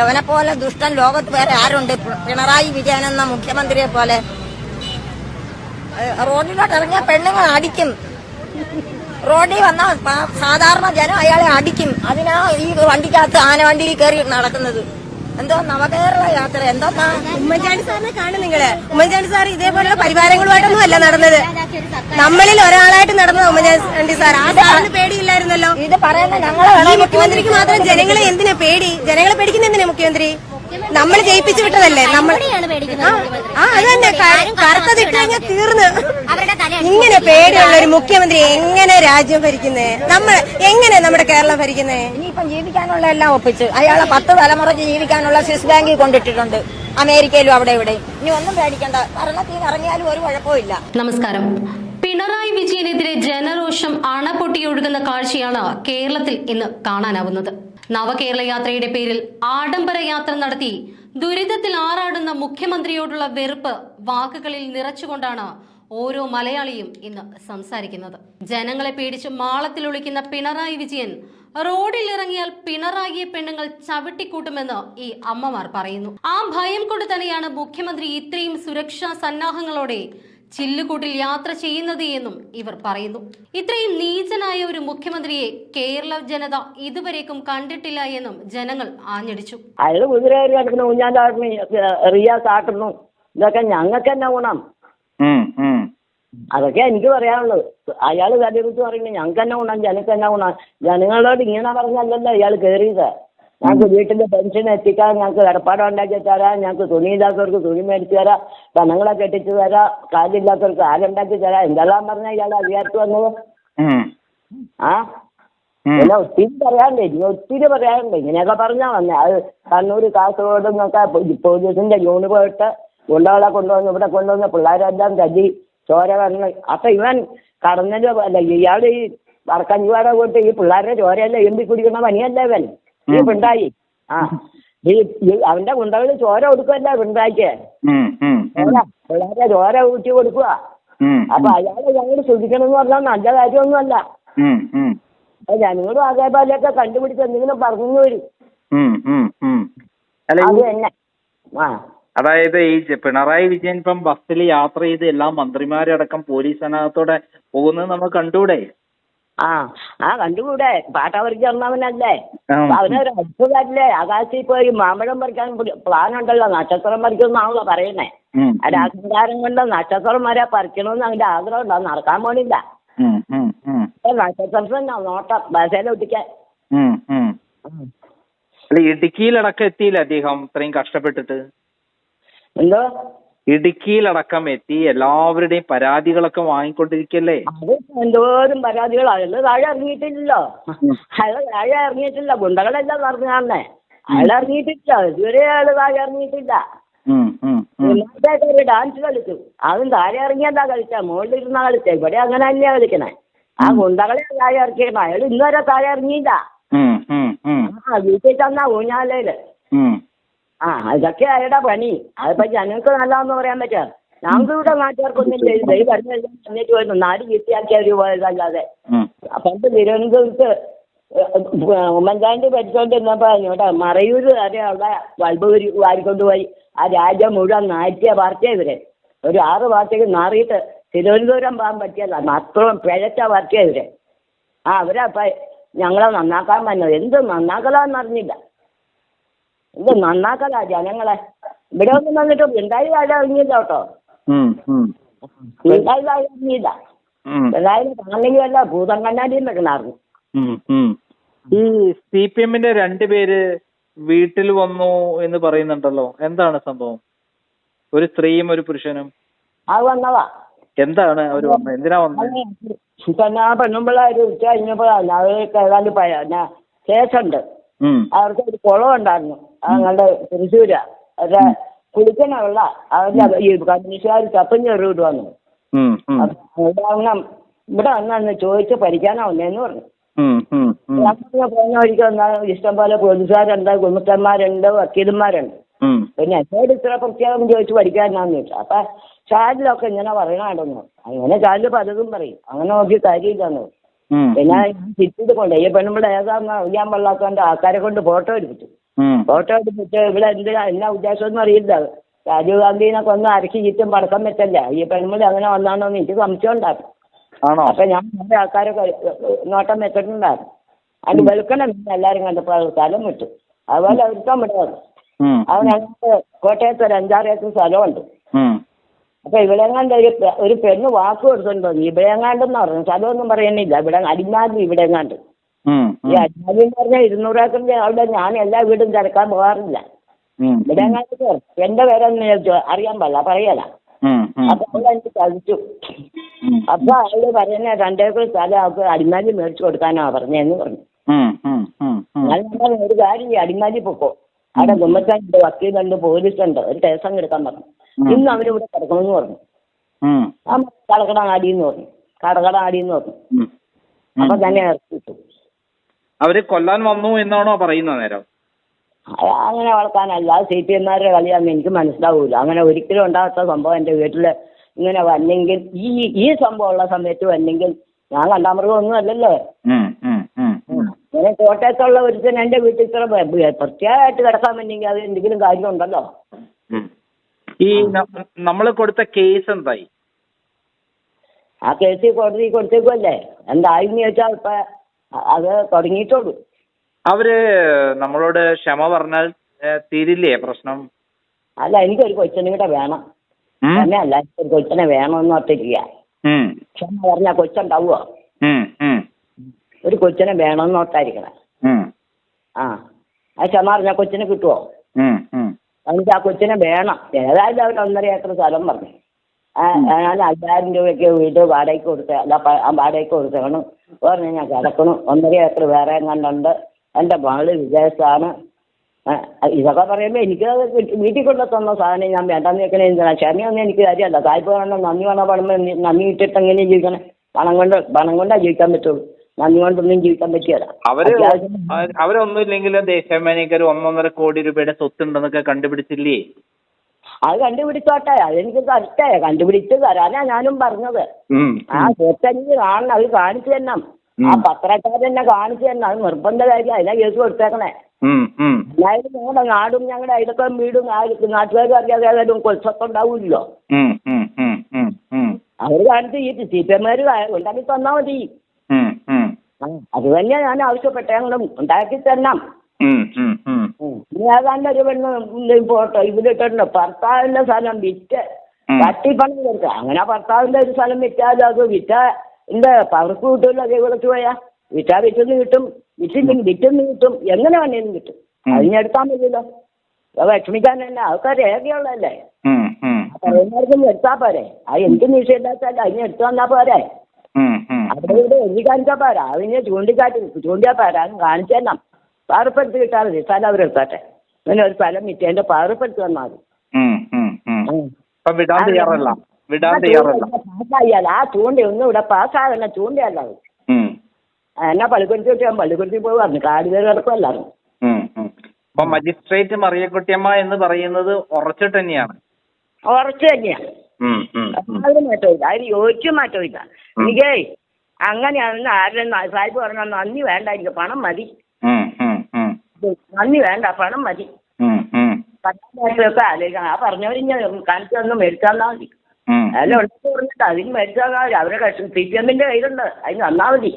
യവനെ പോലെ ദുഷ്ടൻ ലോകത്ത് വേറെ ആരുണ്ട്? പിണറായി വിജയൻ എന്ന മുഖ്യമന്ത്രിയെ പോലെ. റോഡിലോട്ട് ഇറങ്ങിയ പെണ്ണുങ്ങൾ അടിക്കും. റോഡിൽ വന്ന സാധാരണ ജനം അയാളെ അടിക്കും. അതിനാ ഈ വണ്ടിക്കകത്ത് ആന വണ്ടിയിൽ കയറി നടക്കുന്നത്. എന്തോ നവകേരള യാത്ര. എന്തോന്നാ ഉമ്മൻചാണ്ടി സാറിനെ കാണും നിങ്ങൾ. ഉമ്മൻചാണ്ടി സാർ ഇതേപോലുള്ള പരിവാരങ്ങളുമായിട്ടൊന്നും അല്ല നടന്നത്. നമ്മളിൽ ഒരാളായിട്ട് നടന്നത് ഉമ്മൻചാണ്ടി സാർ. ആ സാറിന് പേടിയില്ലായിരുന്നല്ലോ. ഇത് പറയുന്ന ഞങ്ങളെ ഈ മുഖ്യമന്ത്രിക്ക് മാത്രം ജനങ്ങളെ എന്തിനാ പേടി? ജനങ്ങളെ പേടിക്കുന്ന എന്തിനാ മുഖ്യമന്ത്രി? നമ്മൾ ജയിപ്പിച്ചു വിട്ടതല്ലേ? നമ്മൾ ആ അത് തന്നെ. കറുത്തത് കറുത്തതിട്ട് കഴിഞ്ഞാൽ തീർന്ന്. ഇങ്ങനെ പേടിയുള്ള ഒരു മുഖ്യമന്ത്രി എങ്ങനെ രാജ്യം ഭരിക്കുന്നേ? നമ്മൾ എങ്ങനെ നമ്മുടെ കേരളം ഭരിക്കുന്നേ? ഇനിയിപ്പം ജീവിക്കാനുള്ള എല്ലാം ഒപ്പിച്ച് അയാളെ പത്ത് തലമുറയ്ക്ക് ജീവിക്കാനുള്ള സ്വിസ് ബാങ്കിൽ കൊണ്ടിട്ടിട്ടുണ്ട്. അമേരിക്കയിലും അവിടെ ഇവിടെ. ഇനി ഒന്നും പേടിക്കണ്ട. ഭരണത്തിൽ ഇറങ്ങിയാലും ഒരു കുഴപ്പമില്ല നമസ്കാരം. പിണറായി വിജയനെതിരെ ജനരോഷം അണപൊട്ടിയൊഴുകുന്ന കാഴ്ചയാണ് കേരളത്തിൽ ഇന്ന് കാണാനാവുന്നത്. നവകേരള യാത്രയുടെ പേരിൽ ആഡംബര യാത്ര നടത്തി ദുരിതത്തിൽ ആറാടുന്ന മുഖ്യമന്ത്രിയോടുള്ള വെറുപ്പ് വാക്കുകളിൽ നിറച്ചുകൊണ്ടാണ് ഓരോ മലയാളിയും ഇന്ന് സംസാരിക്കുന്നത്. ജനങ്ങളെ പേടിച്ച് മാളത്തിലൊളിക്കുന്ന പിണറായി വിജയൻ റോഡിൽ ഇറങ്ങിയാൽ പിണറായിയെ പെണ്ണുങ്ങൾ ചവിട്ടിക്കൂട്ടുമെന്ന് ഈ അമ്മമാർ പറയുന്നു. ആ ഭയം കൊണ്ട് തന്നെയാണ് മുഖ്യമന്ത്രി ഇത്രയും സുരക്ഷാ സന്നാഹങ്ങളോടെ ചില്ലുകൂട്ടിൽ യാത്ര ചെയ്യുന്നത് എന്നും ഇവർ പറയുന്നു. ഇത്രയും നീചനായ ഒരു മുഖ്യമന്ത്രിയെ കേരള ജനത ഇതുവരേക്കും കണ്ടിട്ടില്ല എന്നും ജനങ്ങൾ ആഞ്ഞടിച്ചു. അയാൾ കുതിരയിൽ കിടക്കുന്നു ഊഞ്ഞാലാടുന്നു റിയാസ് ഇതൊക്കെ ഞങ്ങൾക്ക് തന്നെ ഗുണം. അതൊക്കെ എനിക്ക് പറയാനുള്ളത്. അയാൾ തലകുറിച്ച് പറയുന്നത് ഞങ്ങൾക്ക് തന്നെ ഗുണം ജനക്ക് തന്നെ ഗുണം? ജനങ്ങളോട് ഇങ്ങനെ പറഞ്ഞല്ലല്ലോ ഇയാൾ കയറിയത് ഞങ്ങൾക്ക് വീട്ടിന്റെ പെൻഷൻ എത്തിക്കാൻ ഞങ്ങൾക്ക് കടപ്പാട് ഉണ്ടാക്കി തരാം. ഞങ്ങൾക്ക് തുണി ഇല്ലാത്തവർക്ക് തുണി മേടിച്ചു തരാം. പെണ്ണുങ്ങളെ കെട്ടിച്ചു തരാം. കാലില്ലാത്തവർക്ക് കാലുണ്ടാക്കി തരാം. എന്തെല്ലാം പറഞ്ഞാൽ ഇയാൾ അധികാരത്തിൽ വന്നത്. ആ. പിന്നെ ഒത്തിരി പറയാനുണ്ട്. ഇനി ഒത്തിരി പറയാനുണ്ട്. ഇങ്ങനെയൊക്കെ പറഞ്ഞാ വന്നേ അത് കണ്ണൂർ കാസർഗോഡ് നിന്നൊക്കെ പോലീസിന്റെ യൂണിഫോം ഇട്ട് ഗുണ്ടകളെ കൊണ്ടുവന്ന് ഇവിടെ കൊണ്ടുവന്ന് പിള്ളേരെല്ലാം തല്ലി ചോര വന്ന്. അപ്പൊ ഇവൻ കടന്നത് അല്ല ഇയാൾ ഈ വറക്കഞ്ചുവാട പോയിട്ട് ഈ പിള്ളേരുടെ ചോരയല്ല എമ്പി കുടിക്കുന്ന പനിയല്ലേ ഇവൻ? ഈ പിണ്ടായി. ആ. ഈ അവന്റെ ഗുണ്ടകൾ ചോര കൊടുക്കുമല്ലേ പിണ്ടായിക്ക്? പിള്ളേരെ ചോര ഊറ്റി കൊടുക്കുക അപ്പൊ അയാളെ ഞങ്ങൾ ശ്രദ്ധിക്കണമെന്ന് പറഞ്ഞാൽ നല്ല കാര്യമൊന്നുമല്ല. അപ്പൊ ഞങ്ങളും അതേപോലെയൊക്കെ കണ്ടുപിടിച്ച് എന്തെങ്കിലും പറഞ്ഞു വരും അത് തന്നെ. ആ. അതായത് ഈ പിണറായി വിജയൻ ഇപ്പം ബസ്സിൽ യാത്ര ചെയ്ത് എല്ലാ മന്ത്രിമാരടക്കം പോലീസ് സന്നാഹത്തോടെ പോകുന്നത് നമ്മൾ കണ്ടൂടെ ആ ആ കണ്ടുകൂടെ. പാട്ടവർക്ക് ചേർന്നവനല്ലേ അവനൊരു അത്ഭുതല്ലേ? ആകാശത്തിൽ പോയി മാമ്പഴം പറിക്കാൻ പ്ലാൻ ഉണ്ടല്ലോ. നക്ഷത്രം പറിക്കുന്നാണല്ലോ പറയുന്നേ. രാജകാരം കൊണ്ട് നക്ഷത്രം വരെ പറിക്കണമെന്ന് അവന്റെ ആഗ്രഹം ഉണ്ട്? അത് നടക്കാൻ പോണില്ല. നക്ഷത്രം നോട്ടം ബസേല ഒട്ടിക്കാൻ. ഇടുക്കിയിലടക്കം എത്തിയില്ല അദ്ദേഹം? ഇത്രയും കഷ്ടപ്പെട്ടിട്ട്? എന്തോ? ഇടുക്കിയിലടക്കം എത്തി എല്ലാവരുടെയും പരാതികളൊക്കെ വാങ്ങിക്കൊണ്ടിരിക്കല്ലേ? അത് എന്തോരം പരാതികൾ അയാൾ താഴെ ഇറങ്ങിയിട്ടില്ലല്ലോ. അയാൾ താഴെ ഇറങ്ങിയിട്ടില്ല. ഗുണ്ടകളെല്ലാം പറഞ്ഞേ അയാൾ ഇറങ്ങിയിട്ടില്ല. ഇതുവരെ അയാൾ താഴെ ഇറങ്ങിയിട്ടില്ല. ഒരു ഡാൻസ് കളിച്ചു. അതും താഴെ ഇറങ്ങിയതാ കളിച്ച? മുകളിൽ ഇരുന്ന കളിച്ച? ഇവിടെ അങ്ങനെ തന്നെയാ കളിക്കണേ. ആ ഗുണ്ടകളെ താഴെ ഇറക്കിയിരുന്നു അയാൾ ഇന്നുവരെ താഴെ ഇറങ്ങിയില്ല. ആ വീട്ടിൽ തന്ന ഊഞ്ഞാലയിൽ. ആ അതൊക്കെ അയാളുടെ പണി. അതിപ്പോ ജനങ്ങൾക്ക് നല്ലതെന്ന് പറയാൻ പറ്റുക ഞങ്ങൾക്ക് ഇവിടെ നാട്ടുകാർക്കൊന്നും ചെയ്തില്ല ഈ വരുന്ന എന്നിട്ട് പോയിരുന്നു നാട് വൃത്തിയാക്കിയവര് പോയതല്ലാതെ. പണ്ട് തിരുവനന്തപുരത്ത് ഉമ്മൻചാണ്ടി ഭരിച്ചോണ്ടിരുന്നപ്പോ ഇവിടെ മറയൂര് വരെ അവിടെ ബൾബ് ഉരി- വാരിക്കൊണ്ടുപോയി. ആ രാജ്യം മുഴുവൻ നാറ്റിയ പാർട്ടിയാ ഇവരെ. ഒരു ആറ് പാർട്ടിക്ക് നാറിയിട്ട് തിരുവനന്തപുരം പോകാൻ പറ്റിയല്ല അത്രയും പിഴച്ച പാർട്ടിയാ ഇവരെ. ആ അവരാ ഇപ്പൊ ഞങ്ങളെ നന്നാക്കാൻ പറഞ്ഞത് എന്ത് നന്നാക്കലാന്ന് എന്ത് നന്നാക്കലാ ജനങ്ങളെ ഇവിടെ ഒന്നും വന്നിട്ട് പിണ്ടായി താഴെ ഇറങ്ങിയില്ല കേട്ടോ. പിണ്ടായി താഴെ ഇറങ്ങിയില്ല. എന്തായാലും വല്ല ഭൂതം കണ്ണാടിയും ഉം. ഈ സി പി എമ്മിന്റെ രണ്ടുപേര് വീട്ടിൽ വന്നു എന്ന് പറയുന്നുണ്ടല്ലോ. എന്താണ് സംഭവം? ഒരു സ്ത്രീയും ഒരു പുരുഷനും? അത് വന്നതാ. എന്താണ് അവർ വന്നത്? എന്തിനാ വന്നത്? പെണ്ണുമ്പിള്ളേർ ഉച്ച കഴിഞ്ഞപ്പോഴാണ് അവർക്ക് ഏതാണ്ട് കേസുണ്ട്. അവർക്ക് ഒരു കുളം ഉണ്ടായിരുന്നു. ഞങ്ങളുടെ തൃശ്ശൂര്. അവരുടെ കുളിക്കണ വെള്ള അവരുടെ ഈ കമ്മ്യൂണിസ്റ്റുകാർ വന്നു. ഉം, ഉം, അപ്പൊ ഇവിടെ വന്ന ഇവിടെ വന്നു ചോദിച്ച് പഠിക്കാനാ വന്നേന്ന് പറഞ്ഞു. പോകുന്ന വഴിക്ക് വന്നാൽ ഇഷ്ടം പോലെ പോലീസുകാരുണ്ട് ഗുമത്തന്മാരുണ്ട് വക്കീലന്മാരുണ്ട്. പിന്നെ എന്നോട് ഇത്ര പ്രത്യേകം ചോദിച്ച് പഠിക്കാനാന്ന് ചോദിച്ചു. അപ്പൊ ചാനലൊക്കെ ഇങ്ങനെ പറയണായിരുന്നു അങ്ങനെ ചാനൽ പലതും പറയും. അങ്ങനെ നോക്കി കാര്യമില്ലെന്ന് പിന്നെ ചിറ്റിട്ട് കൊണ്ട് ഈ പെണ്ണുമ്പിടെ ഏതാന്ന് അറിയാൻ പാടില്ലാത്തോണ്ട് ആൾക്കാരെ കൊണ്ട് ഫോട്ടോ എടുപ്പിച്ചു. ഫോട്ടോ എടുത്തിട്ട് ഇവിടെ എന്തിനാ എന്നാ ഉദ്ദേശം ഒന്നും അറിയില്ല. രാജീവ് ഗാന്ധിനെ കൊന്ന് അരക്കി ചുറ്റും പടക്കം വെച്ചല്ല. ഈ പെണ്ണുമ്പിള്ള അങ്ങനെ വന്നാണോ എന്ന് എനിക്ക് സംശയം ഉണ്ടായിരുന്നു. ആണോ? അപ്പൊ ഞാൻ കുറെ ആൾക്കാരൊക്കെ നോട്ടം വെച്ചിട്ടുണ്ടായിരുന്നു. അതിന് വെളുക്കണം എല്ലാരും കണ്ടപ്പോൾ അത് സ്ഥലം വിട്ടു. അതുപോലെ ഒരുത്തം വിടാറ്. അത് ഞങ്ങൾക്ക് കോട്ടയത്ത് ഒരു അഞ്ചാറ് ഏക്കർ സ്ഥലമുണ്ട്. ഉം. അപ്പൊ ഇവിടെ എങ്ങാണ്ട് ഒരു ഒരു പെണ്ണ് വാക്ക് കൊടുത്തിട്ടുണ്ടോ ഇവിടെ എങ്ങാണ്ടെന്ന് പറഞ്ഞു സ്ഥലമൊന്നും പറയുന്നില്ല ഇവിടെ അടിമാലി ഇവിടെ എങ്ങാണ്ട് ഉം. ഈ അടിമാലി എന്ന് പറഞ്ഞാൽ ഇരുന്നൂറ് ഏക്കറിന്റെ അവിടെ ഞാൻ എല്ലാ വീടും തിരക്കാൻ പോകാറില്ല ഉം. ഇവിടെ എങ്ങാണ്ട് കേറും. എന്റെ പേരൊന്നും അറിയാൻ പാടില്ല പറയല. അപ്പൊ എനിക്ക് ചതിച്ചു. അപ്പൊ അവൾ പറയുന്ന രണ്ടേക്കർ സ്ഥലം അവർക്ക് അടിമാലി മേടിച്ചു കൊടുക്കാനാ പറഞ്ഞെന്ന് പറഞ്ഞു. ഞാൻ പറഞ്ഞു ഒരു കാര്യം അടിമാലി പൊക്കോ അവിടെ ഗുമ്മച്ചാണ്ട് വക്കീലുണ്ട് പോലീസുണ്ട് ഒരു കേസം എടുക്കാൻ പറഞ്ഞു ഇന്ന് അവരിവിടെ കിടക്കണമെന്ന് പറഞ്ഞു. ആ കടകടാടിന്ന് പറഞ്ഞു. കടകടാടിന്ന് പറഞ്ഞു. ഉം. അപ്പൊ തന്നെ ഇറക്കിട്ടു അവർ കൊല്ലാൻ വന്നു എന്നാണോ പറയുന്നത് നേരം അങ്ങനെ വളർത്താനല്ല. സി പി എമ്മാരുടെ കളിയാന്ന് എനിക്ക് മനസ്സിലാവൂല. അങ്ങനെ ഒരിക്കലും ഉണ്ടാകാത്ത സംഭവം എന്റെ വീട്ടിൽ ഇങ്ങനെ വന്നെങ്കിൽ ഈ ഈ സംഭവം ഉള്ള സമയത്ത് വന്നെങ്കിൽ ഞാൻ കണ്ടാമൃഗമൊന്നും അല്ലല്ലോ. ഇങ്ങനെ കോട്ടയത്തുള്ള ഒരുത്തൻ എന്റെ വീട്ടിൽ ഇത്ര പ്രത്യേകമായിട്ട് കിടക്കാൻ പറ്റുമെങ്കിൽ അത് എന്തെങ്കിലും കാര്യമുണ്ടല്ലോ. ഈ നമ്മൾ കൊടുത്ത കേസ് എന്തായി ആ കേസ് കോടതി കൊടുത്തേക്കുമല്ലേ എന്തായെന്ന് ചോദിച്ചാൽ ഇപ്പൊ അത് തുടങ്ങിയിട്ടുള്ളൂ അവർ നമ്മളോട് ക്ഷമ പറഞ്ഞാൽ തീരില്ലേ പ്രശ്നം അല്ല എനിക്കൊരു കൊച്ചിനെ കൂടെ വേണം? തന്നെ അല്ല ഒരു കൊച്ചിനെ വേണമെന്ന് ഓർത്തിരിക്കുക. ക്ഷമ പറഞ്ഞാൽ കൊച്ചുണ്ടാവുമോ. ഒരു കൊച്ചിനെ വേണമെന്ന് ഓർത്തായിരിക്കണേ. ആ ആ ക്ഷമ പറഞ്ഞാൽ കൊച്ചിനെ കിട്ടുമോ. എനിക്ക് ആ കൊച്ചിനെ വേണം. ഏതായാലും അവർ ഒന്നര ഏക്കർ സ്ഥലം പറഞ്ഞു. ഞാൻ അയ്യായിരം രൂപയ്ക്ക് വീട് വാടകയ്ക്ക് കൊടുത്ത അല്ല വാടകയ്ക്ക് കൊടുത്തേക്കണം പറഞ്ഞു ഞാൻ കിടക്കണം. ഒന്നര ഏക്കർ വേറെ കണ്ടുണ്ട് എന്റെ മകൾ വിദേശത്താണ് ഇതൊക്കെ പറയുമ്പോൾ എനിക്ക് വീട്ടിൽ കൊണ്ട് തന്ന സാധനം ഞാൻ വേണ്ടെന്ന് വെക്കണേ എന്തിനാ? ക്ഷമയൊന്നും എനിക്ക് കാര്യമല്ല. തായ്പ വേണം നന്ദി വേണം പണം നന്ദി ഇട്ടിട്ട് എങ്ങനെ ജീവിക്കണേ? പണം കൊണ്ട് പണം കൊണ്ടാ ജീവിക്കാൻ പറ്റുള്ളൂ. നന്ദി കൊണ്ടൊന്നും ജീവിക്കാൻ പറ്റിയല്ല അവർ അവരൊന്നുമില്ലെങ്കിലും ദേശാഭിമാനിക്കാർ ഒന്നൊന്നര കോടി രൂപയുടെ സ്വത്തുണ്ടെന്നൊക്കെ കണ്ടുപിടിച്ചില്ലേ? അത് കണ്ടുപിടിച്ചോട്ടെ. അതെനിക്ക് തരട്ടെ കണ്ടുപിടിച്ച് തരാനാ ഞാനും പറഞ്ഞത്. ആ സ്വത്തെനിക്ക് കാണണം. അത് കാണിച്ചു തരണം. ആ പത്രക്കാരെന്നെ കാണിച്ചു തരണം. അത് നിർബന്ധ കാര്യം അതിനാ കേസ് കൊടുത്തേക്കണേ. എല്ലാവരും. അതായത് ഞങ്ങളുടെ നാടും ഞങ്ങളുടെ അയലൊക്കെ വീടും നാട്ടുകാരും അറിയാതെ ഏതായാലും. ഉം. അവർ കാണിച്ച് ഈ സി പി എമ്മാർ ഉണ്ടാക്കി തന്നാ മതി. അത് തന്നെയാ ഞാൻ ആവശ്യപ്പെട്ട ഞങ്ങളും ഉണ്ടാക്കി തരണം. ഞാൻ തന്നെ. ഇനി ഏതാണ്ട് ഒരു പെണ്ണ് പോട്ടോ ഇതിലിട്ടുണ്ട് ഭർത്താവിന്റെ സ്ഥലം വിറ്റ്. തട്ടിപ്പണം കൊടുക്ക അങ്ങനെ ഭർത്താവിന്റെ ഒരു സ്ഥലം വിറ്റാലും അത് വിറ്റ എന്താ പവർക്ക് കിട്ടുമല്ലോ അതേ വിളിച്ചു പോയാ? വിറ്റാ വിറ്റെന്ന് കിട്ടും. വിറ്റില്ലെങ്കിൽ വിറ്റെന്ന് കിട്ടും. എങ്ങനെ വേണേലും കിട്ടും. അതിനെടുത്താൽ മതിയല്ലോ. ലക്ഷ്മിക്കാൻ തന്നെ അതൊക്കെ രേഖയുള്ളതല്ലേ. പറയുന്നവർക്കും എടുത്താൽ പോരെ. അത് എനിക്ക് നിഷേധാച്ചാലും അതിനെ എടുത്തു വന്നാ പോരെ. അവിടെ ഇവിടെ എഴുതി കാണിച്ചാൽ പോരാ. അതിന് ചൂണ്ടിക്കാട്ടി ചൂണ്ടിയാൽ പോരാ. അത് കാണിച്ചു തരണം. പാറപ്പെടുത്തി കിട്ടാൽ മതി. സ്ഥലം അവരെടുത്തോട്ടെ ഇങ്ങനെ ഒരു സ്ഥലം വിറ്റ് അതിന്റെ പാറപ്പെടുത്തി തന്നാൽ മതി. വിടാൻ തയ്യാറല്ല. വിടാൻ ആ തയ്യാറല്ല. പാസ്സായാൽ ആ ചൂണ്ട ഒന്നും ഇവിടെ പാസ്സാകല്ല ചൂണ്ടയല്ല അത്. എന്നാ പള്ളിക്കുരുത്തി കിട്ടിയാൽ പള്ളിക്കുരുത്തി പോയി പറഞ്ഞു. കാട് കയറി കിടക്കുമല്ലായിരുന്നു. അപ്പൊ മജിസ്ട്രേറ്റ് മറിയക്കുട്ടിയമ്മ എന്ന് പറയുന്നത് ഉറച്ചിട്ട് തന്നെയാണ്. ഉറച്ചു തന്നെയാണ്. അതിന് മാറ്റമില്ല. അതിന് യോജിച്ചും മാറ്റമില്ല. എനിക്കേ അങ്ങനെയാണെന്ന് ആരുടെ സാഹിബ് പറഞ്ഞാൽ നന്ദി വേണ്ട എനിക്ക് പണം മതി. നന്ദി വേണ്ട പണം മതി. ക്ലാസ്സിലൊക്കെ ആലോചിക്കണം. ആ പറഞ്ഞവര് ഞാൻ കാണിച്ചു തന്നു മേടിച്ചാന്നാ മതി. അല്ല ഉണ്ടെന്ന് പറഞ്ഞിട്ട് അതിന് മേടിച്ചാന്നാ മതി. അവരെ കഷ്ടം. സി പി എമ്മിന്റെ കയ്യിലുണ്ട്. അതിന് നന്നാ മതി.